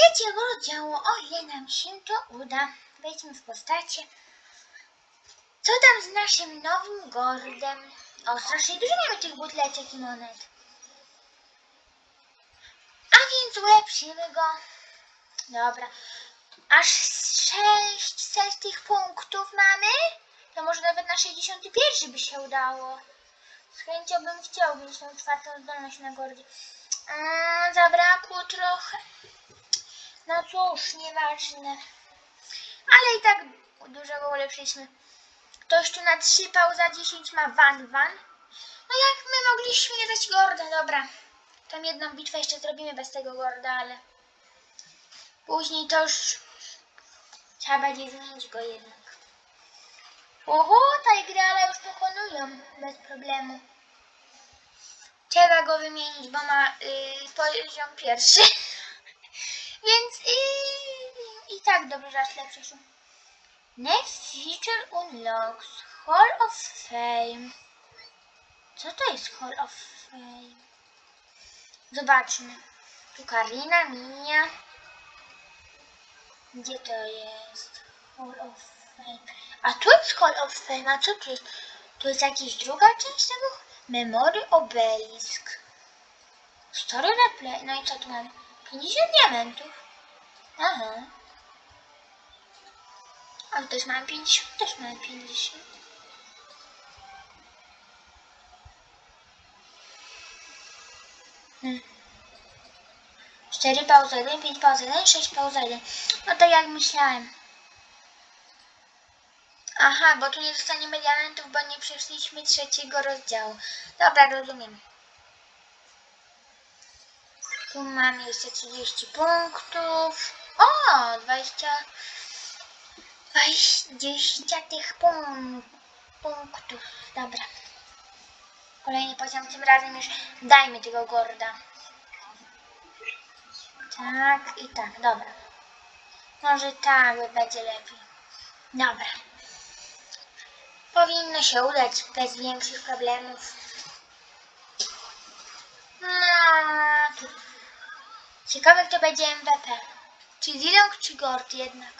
trzeciego rozdziału, o ile nam się to uda. Wejdźmy w postacie. Co tam z naszym nowym gordem? O, strasznie dużo mamy tych butleczek i monet. A więc ulepszymy go. Dobra. Aż 600 tych punktów mamy? To może nawet na 61 by się udało. Z chęcią bym chciał mieć tą czwartą zdolność na gordzie. Mm, zabrakło trochę. No cóż, nieważne. Ale i tak dużo go ulepszyliśmy. Ktoś tu natrzypał za 10 ma van van. No jak my mogliśmy nie dać Gorda? Dobra. Tą jedną bitwę jeszcze zrobimy bez tego Gorda, ale później to już trzeba będzie zmienić go jednak. Oho, ale już pokonują bez problemu. Trzeba go wymienić, bo ma yy, poziom pierwszy. Więc yy, i tak dobrze, że aż lepszy. Next feature unlocks Hall of Fame. Co to jest Hall of Fame? Zobaczmy. Tu Karina, Mia. Gdzie to jest? Hall of Fame. A tu jest Hall of Fame. A co tu jest? Tu jest jakaś druga część tego? Memory Obelisk. Story Replay. No i co tu mamy? 50 diamentów. Aha. A też mamy 50, też mamy 50. Hmm. 4 pauza 1, 5 pauza 1, 6 pauza 1. No to jak myślałem. Aha, bo tu nie dostaniemy diamentów, bo nie przeszliśmy trzeciego rozdziału. Dobra, rozumiem. Tu mam jeszcze 30 punktów. O, 20... 20 tych pun punktów. Dobra. Kolejny poziom, tym razem już dajmy tego Gorda. Tak i tak, dobra. Może tak będzie lepiej. Dobra. Powinno się udać bez większych problemów. No, tu. Ciekawe kto będzie MVP. Czy Zilong, czy Gord jednak.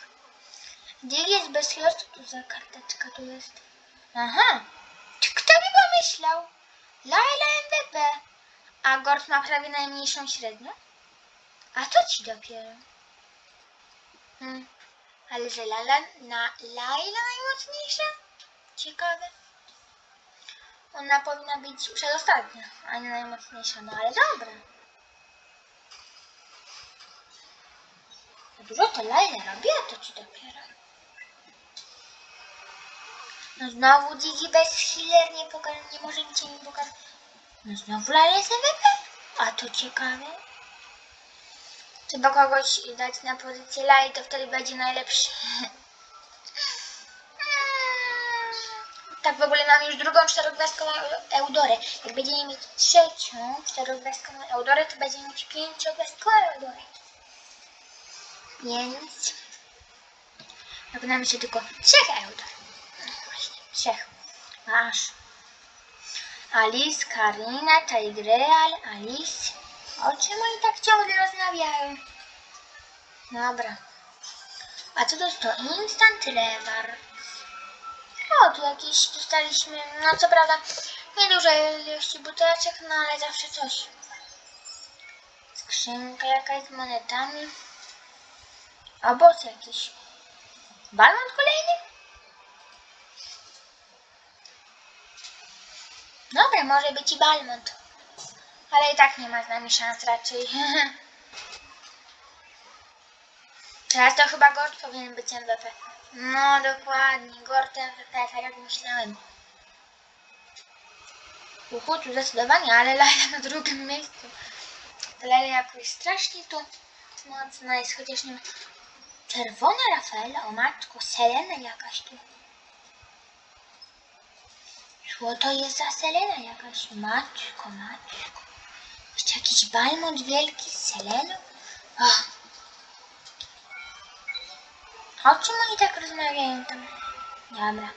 Gdzie jest bez co tu za karteczka tu jest? Aha. Czy kto by pomyślał? Laila MVP. A Gord ma prawie najmniejszą średnią? A to ci dopiero. Hmm. Ale że Lala, na Laila najmocniejsza? Ciekawe. Ona powinna być przedostatnia, a nie najmocniejsza. No ale dobra. Dużo to Laila robi, a to ci dopiero. No znowu Digi bez healer nie pokaże, nie może nic mi pokazać. No znowu Laila jest? A to ciekawe. Trzeba kogoś dać na pozycję Lali, to wtedy będzie najlepszy. Tak w ogóle mam już drugą czterogwiazdkową Eudorę. Jak będziemy mieć trzecią czterogwiazdkową Eudorę, to będziemy mieć pięciogwiazdkową Eudorę. Więc... Jak nam się tylko trzech Eudor. No Właśnie, trzech. Masz. Alice, Karina, Tigreal, Alice. O czym oni tak ciągle rozmawiają? Dobra. A co to jest to? Instant Levar. O, tu jakieś dostaliśmy, no co prawda nieduże ilości buteleczek, no ale zawsze coś. Skrzynka jakaś z monetami. Oboz jakiś. Balon kolejny? Dobra, może być i Balmont. Ale i tak nie ma z nami szans raczej. Teraz to chyba Gord powinien być MVP. No dokładnie, Gord MVP, tak jak myślałem. Uhu, tu zdecydowanie, ale Laila na drugim miejscu. Laila jakoś strasznie tu mocna jest, chociaż nie ma... Czerwona Rafaela, o matko, Selena jakaś tu. Co to jest za Selena jakaś? Matko, matko. Jeszcze jakiś Balmont wielki z Seleną? Ach. O czym oni tak rozmawiają tam? Dobra.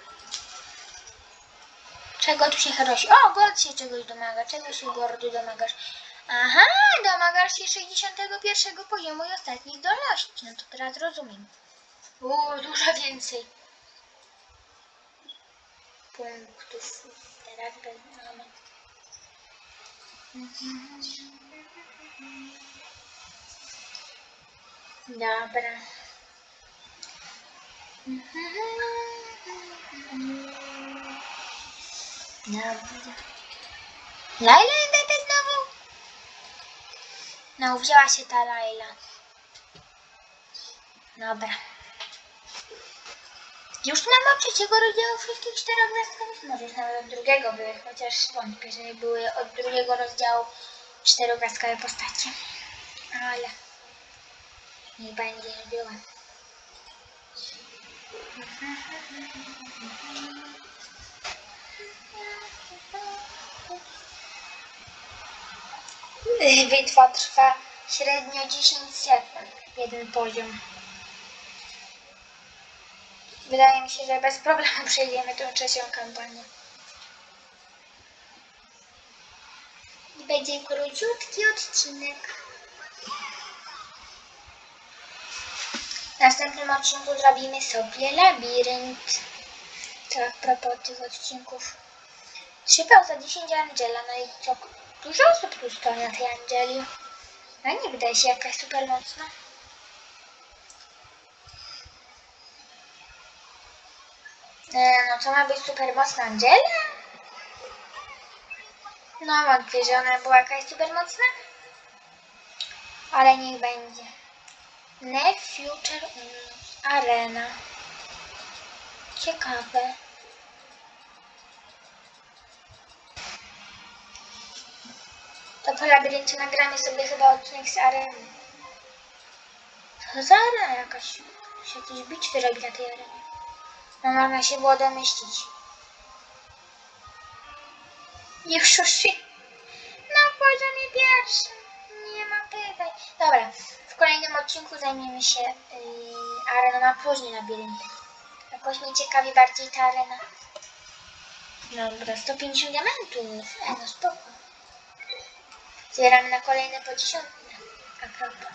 Czego tu się herosi? O, God się czegoś domaga. Czego się Gordy domagasz? Aha, domagasz się 61 poziomu i ostatnich zdolności. No to teraz rozumiem. Uuu, dużo więcej punktów. Teraz mamy. Dobra. Dobra. Laila MBP znowu? No, wzięła się ta Laila. Dobra. Już mam od trzeciego rozdziału wszystkich czterogwiazdkowych. Może już nawet od drugiego były, chociaż wątpię, że nie były od drugiego rozdziału czterogwiazdkowe postacie. Ale nie będzie, nie była. Bitwa trwa średnio 10 sekund, jeden poziom. Wydaje mi się, że bez problemu przejdziemy tą trzecią kampanię. I będzie króciutki odcinek. W następnym odcinku zrobimy sobie labirynt. Tak, propos tych odcinków. Trzypał za 10 Angela, no i co? Dużo osób stoi na tej Angeli. No nie wydaje się jakaś super mocna. E, no to ma być super mocna Angela? No wątpię, że ona była jakaś super mocna. Ale niech będzie. Ne Future Arena. Ciekawe. To po labiryncie nagramy sobie chyba odcinek z areny. Co za arena jakaś? Się jakieś bitwy robi na tej arenie. No można się było domyślić. Już już Na poziomie pierwszym. Nie ma pytań. Dobra, w kolejnym odcinku zajmiemy się yy, areną, a później labiryntem. Jakoś mnie ciekawi bardziej ta arena. Dobra, 150 diamentów. E, no spoko. Zbieramy na kolejne po dziesiątne. A propos.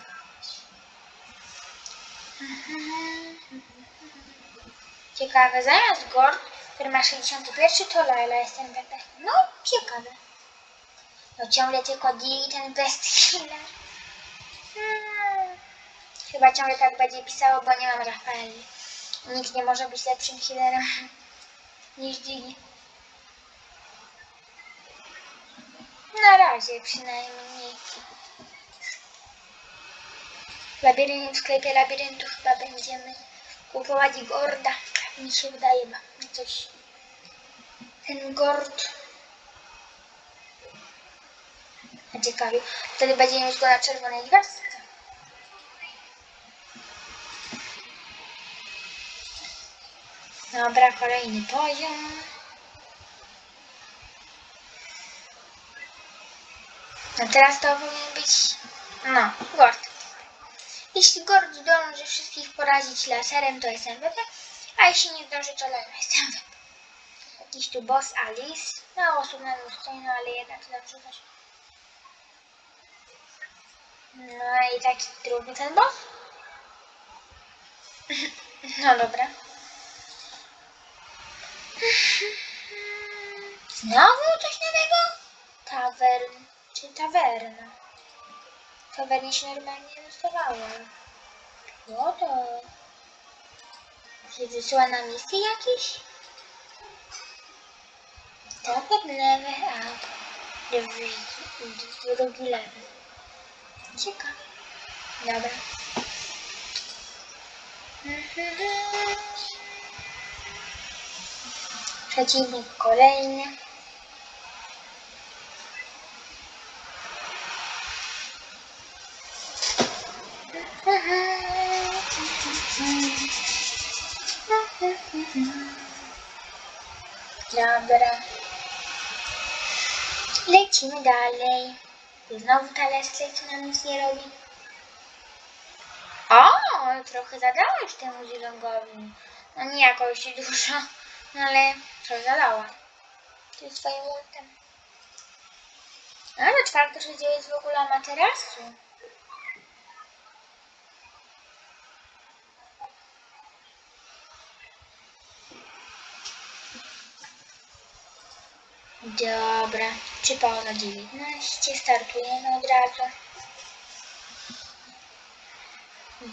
Ciekawe, zamiast Gord, który ma 61, to Laila jest MVP. No, ciekawe. No ciągle tylko i ten best healer. Hmm. Chyba ciągle tak będzie pisało, bo nie mam Rafaeli. Nikt nie może być lepszym healerem niż Dee. Na razie przynajmniej. Labirynt, w sklepie labiryntu chyba będziemy kupować Gorda. Mi się wydaje, ma coś. Ten Gord. A ciekawie. Wtedy będziemy mieć go na czerwonej gwiazdce. Dobra, kolejny poziom. No teraz to powinien być... No, Gord. Jeśli Gord zdąży wszystkich porazić laserem, to jest MVP, a jeśli nie zdąży, to Lena jest MVP. Jakiś tu boss Alice. Mało osób na no ale jednak to dobrze. No i taki trudny ten boss. No dobra. Znowu coś nowego? Tavern. Czy tawerna? Tawernie się normalnie dostawała. No to... Czy wysyła na misję jakieś? Tavern level up. Drugi- Drugi level. Ciekawe. Dobra. Przeciwnik kolejny. Dobra. Lecimy dalej. Znowu ta Leslie, co nam nic nie robi. O, trochę zadałeś temu zielongowi. No nie jakoś dużo, no ale coś zadała. Ty swoim łutem. Ale czwarty rozdział jest w ogóle Amaterasu. Dobra, czy pełno 19, startujemy od razu.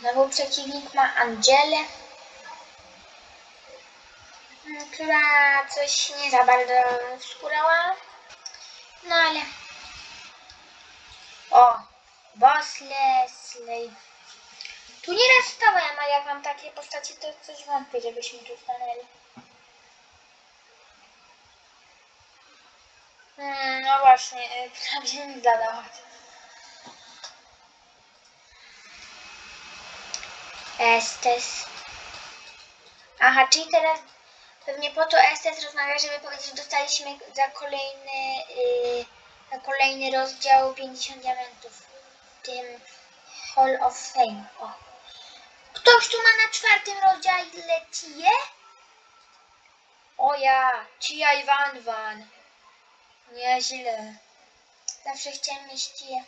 Znowu przeciwnik ma Angelę, mm, która coś nie za bardzo wskurała. No ale... O! Boss Leslie. Tu nieraz stałem, a jak mam takie postacie, to coś wątpię, żebyśmy tu stanęli. Mm, no właśnie, y, prawie mi zadawać. Estes. Aha, czyli teraz pewnie po to Estes rozmawia, żeby powiedzieć, że dostaliśmy za kolejny, yy, za kolejny rozdział 50 diamentów w tym Hall of Fame. O. Ktoś tu ma na czwartym rozdziale Tie? O ja, Tia i Van Van. Nieźle. Zawsze chciałem mieć Tie.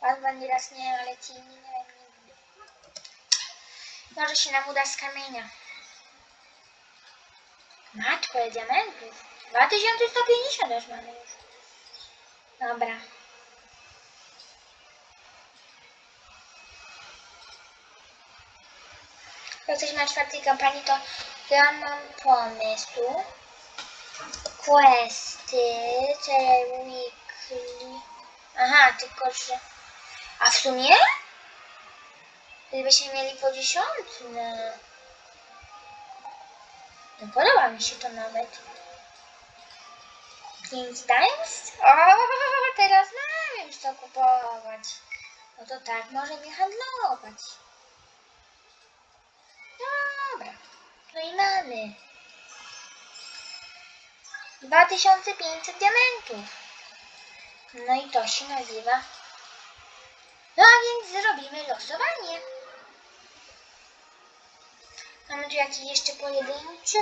Van Van nieraz nie, ale Tie nie miałem nigdy. Może się nam uda z kamienia. Matko, diamentów. 2150 już mamy już. Dobra. Jak jesteśmy na czwartej kampanii, to ja mam pomysł. Questy, cele weekly. Aha, tylko że... A w sumie? Gdybyśmy mieli po dziesiątne. No podoba mi się to nawet. Pięć times? O, teraz mam już co kupować. No to tak, możemy handlować. Dobra. No i mamy. 2500 diamentów. No i to się nazywa. No a więc zrobimy losowanie. Mamy tu jakiś jeszcze pojedynczy.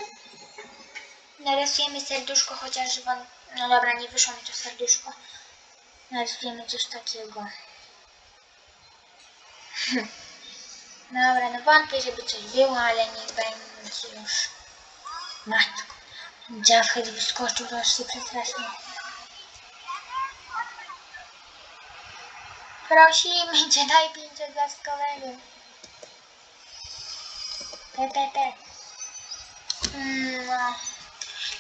Narysujemy serduszko, chociaż wam... No dobra, nie wyszło mi to serduszko. Narysujemy coś takiego. Dobra, no wątpię, żeby coś było, ale niech będzie już. Matko. Dziawhet wyskoczył, aż się przestraszył. Prosimy cię, daj 500 gwiazdkowego. PPP. Mm, no.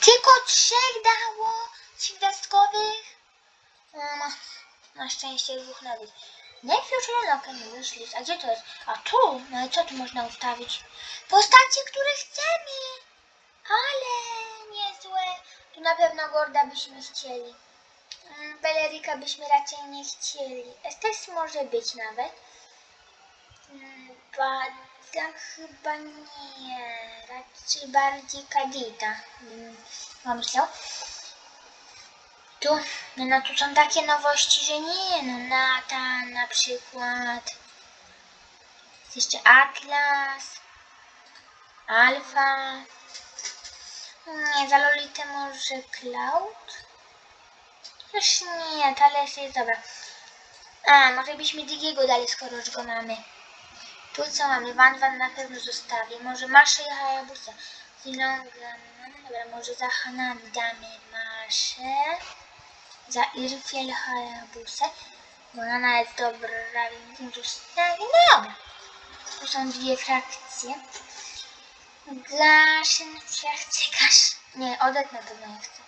Tylko trzech dało gwiazdkowych. No, na szczęście dwóch nawet. Już Reloka nie wyszli. A gdzie to jest? A tu? No i co tu można ustawić? Postacie, które chcemy. Ale na pewno Gorda byśmy chcieli. Mm, Belerika byśmy raczej nie chcieli. Estes może być nawet. Mm, Badam chyba nie. Raczej bardziej Kadita. bym Pomyślał. Tu, no tu są takie nowości, że nie, no Natan na przykład. Jest jeszcze Atlas. Alfa. Nie, za Lolitę może Cloud? Też nie, Thales jest dobra. A, może byśmy Digiego dali, skoro już go mamy. Tu co mamy? Van Van na pewno zostawię. Może Maszę i Hayabusa. Zilonga, no dobra, może za Hanami damy Maszę. Za Irfiel Hayabusa. Bo ona jest dobra, więc zostawię. No dobra. Tu są dwie frakcje. Gaszyn, Frachcykarz. Nie, Odet na pewno nie chcę.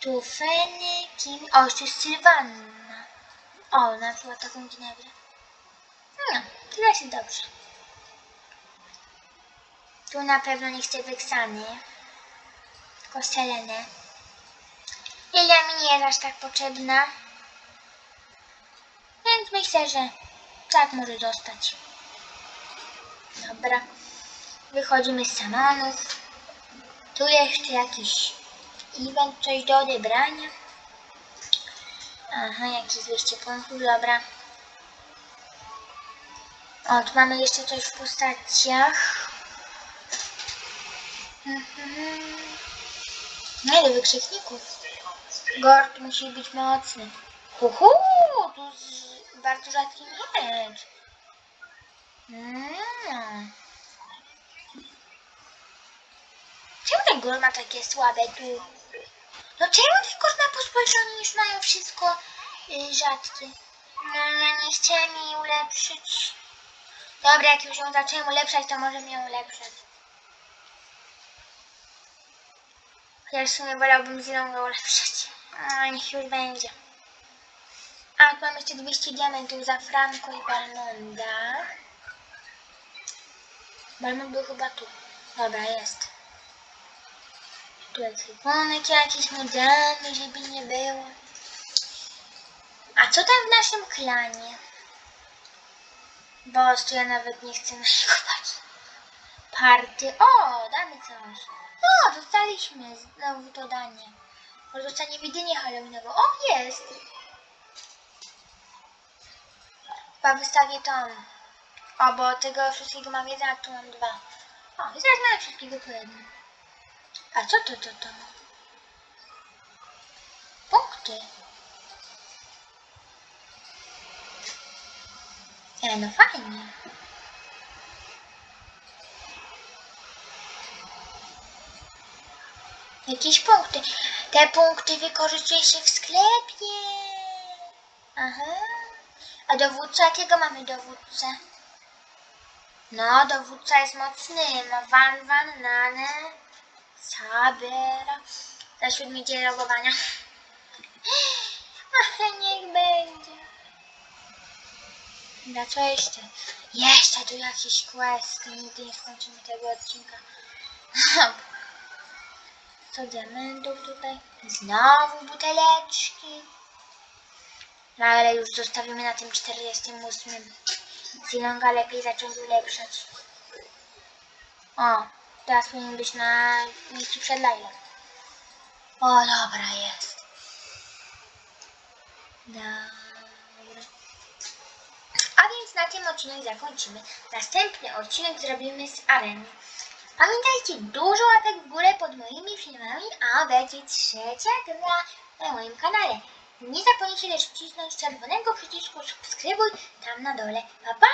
Tu Feny, Kim... O, jeszcze jest Sylwanna. O, ona była taką Ginebrę. No, tyle się dobrze. Tu na pewno nie chcę Wyksany. Tylko Selenę. Lilia mi nie jest aż tak potrzebna. Więc myślę, że tak może zostać. Dobra. Wychodzimy z samanów. Tu jeszcze jakiś event, coś do odebrania. Aha, jakieś 200 punktów, dobra. O, tu mamy jeszcze coś w postaciach. Mhm. No ile wykrzykników? Gord musi być mocny. Huhu, tu bardzo rzadki miecz. Mm. Gol ma takie słabe tu? No czemu ten gol ma pospolszony niż mają wszystko y, rzadkie? No ja nie chciałem jej ulepszyć. Dobra, jak już ją zacząłem ulepszać, to możemy ją ulepszać. Chociaż w sumie wolałbym zieloną ulepszać. A, niech już będzie. A, tu mam jeszcze 200 diamentów za Franco i Balmonda. Balmond był chyba tu. Dobra, jest. Ikonek jakiś damy, żeby nie było. A co tam w naszym klanie? Boż, tu ja nawet nie chcę na niego. Party. O, damy coś. O, dostaliśmy znowu to danie. Może dostaniemy jedynie Halloweenową. O, jest. Chyba wystawię tą. O, bo tego wszystkiego mam jeden, a tu mam dwa. O, i zaraz mamy wszystkiego po jednym. A co to, to, to? Punkty. E, no fajnie. Jakieś punkty. Te punkty wykorzystuje się w sklepie. Aha. A dowódca, jakiego mamy dowódcę? No, dowódca jest mocny. Ma Van Van, Nane, Saber. Za siódmy dzień logowania. Ale niech będzie. Na co jeszcze? Jeszcze tu jakiś quest. Nigdy nie skończymy tego odcinka. 100 diamentów tutaj. Znowu buteleczki. No ale już zostawimy na tym 48. Zilonga lepiej zacząć ulepszać. O, teraz powinien być na miejscu przed Lailą. O, dobra, jest. Dobra. A więc na tym odcinek zakończymy. Następny odcinek zrobimy z areny. Pamiętajcie, dużo łapek w górę pod moimi filmami, a będzie trzecia gra na moim kanale. Nie zapomnijcie też wcisnąć czerwonego przycisku subskrybuj tam na dole. Pa pa!